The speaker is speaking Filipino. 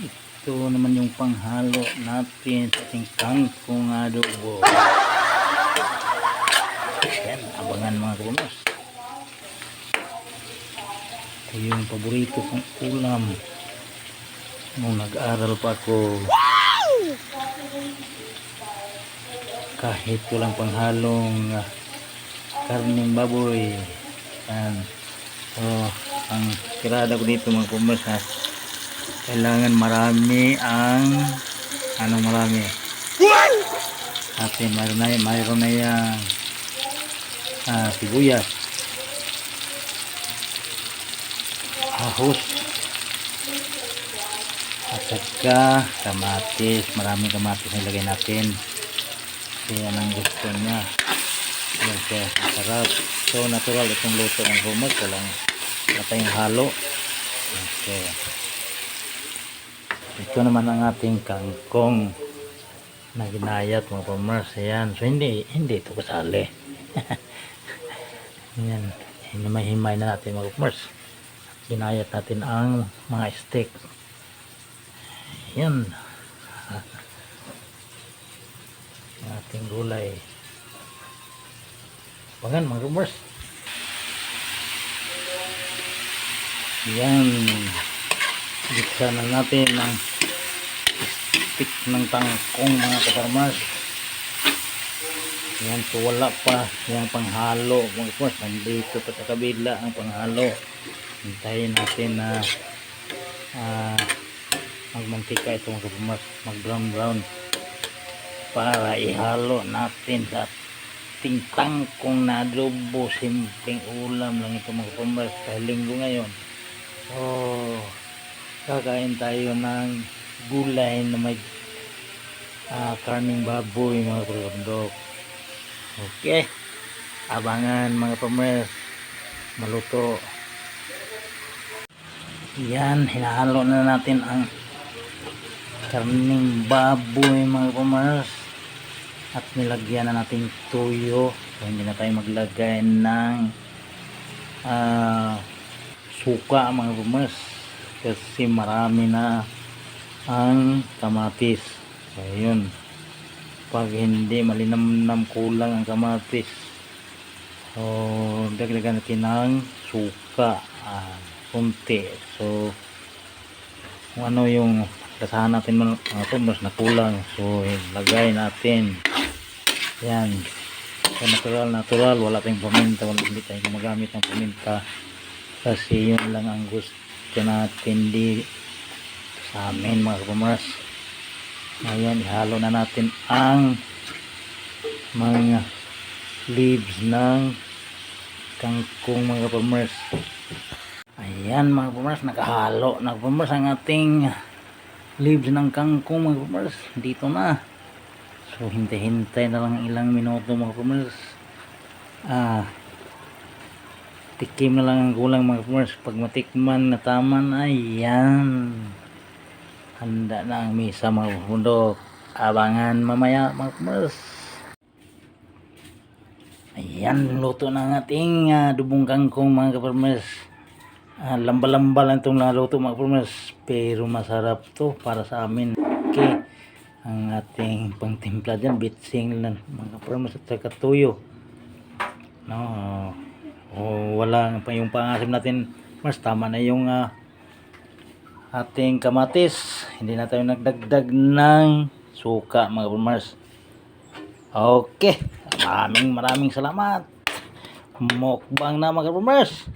Ito naman yung panghalo natin sa ating kangkong adobo. Yan, abangan mga kabumers. Ito yung paborito kong ulam. Nung nag-aral pa ako. Kahit walang panghalong ah, karning baboy. Yan. So, ang tirada ko dito mga kabumers ha. Kailangan marami ang ano marami. Kasi mayroon na, mayroon na yung ah, sibuyas. Ahos. At saka kamatis. Maraming kamatis na ilagay natin. Kasi yan ang gusto niya. Yan siya. Masarap. So natural itong luto ng hummus. Walang wala tayong halo. Okay. Ito naman ang ating kangkong na ginayat mga pamers. Ayan. So hindi, hindi ito kasali. Ayan. Hinimay-himay na natin mga pamers. Ginayat natin ang mga steak. Ayan. Ating gulay. Pangan mga pamers. Ayan. Gitsa na natin ang stick ng tangkong mga kaparmas. Yan so wala pa yung panghalo mga kaparmas. Nandito pa sa kabila ang panghalo. Hintayin natin na ah, magmantika ito mga kaparmas. Mag brown brown para ihalo natin sa ating tangkong na adobo. Simpleng ulam lang ito mga kaparmas. Dahil linggo ngayon. Oh, kakain tayo ng gulay na may ah, karning baboy mga kapatid. Okay. Abangan mga pamers. Maluto. Yan, hinahalo na natin ang karning baboy mga pamers. At nilagyan na natin tuyo. So, hindi na tayo maglagay ng ah suka mga bumas kasi marami na ang kamatis. So yun pag hindi malinamnam kulang ang kamatis. So dagdagan natin ng suka. Ah, kunti. So kung ano yung kasahan natin mga mga bumas na kulang. So lagay natin. Yan. So natural natural. Wala tayong paminta. Wala hindi tayo gumagamit ng paminta. Kasi yun lang ang gusto natin di sa amin mga kapumas ngayon ihalo na natin ang mga leaves ng kangkong mga kapumas ayan mga kapumas nakahalo. Na kapumas ang ating leaves ng kangkong mga kapumas dito na. So hintay-hintay na lang ilang minuto mga kapumas ah tikim na lang ang kulang mga kapers pag matikman na tama na yan handa na ang misa mga kapundok abangan mamaya mga kapers ayan luto na ang ating uh, dubong kangkong mga kapers uh, lamba-lamba lang itong naluto mga kapers pero masarap to para sa amin. Okay. Ang ating pangtimpla dyan bitsing lang mga kapers at saka tuyo no o wala yung pangasim natin. Mas tama na yung ah, ating kamatis. Hindi na tayo nagdagdag ng suka mga mars okay. Maraming maraming salamat. Mukbang na mga mars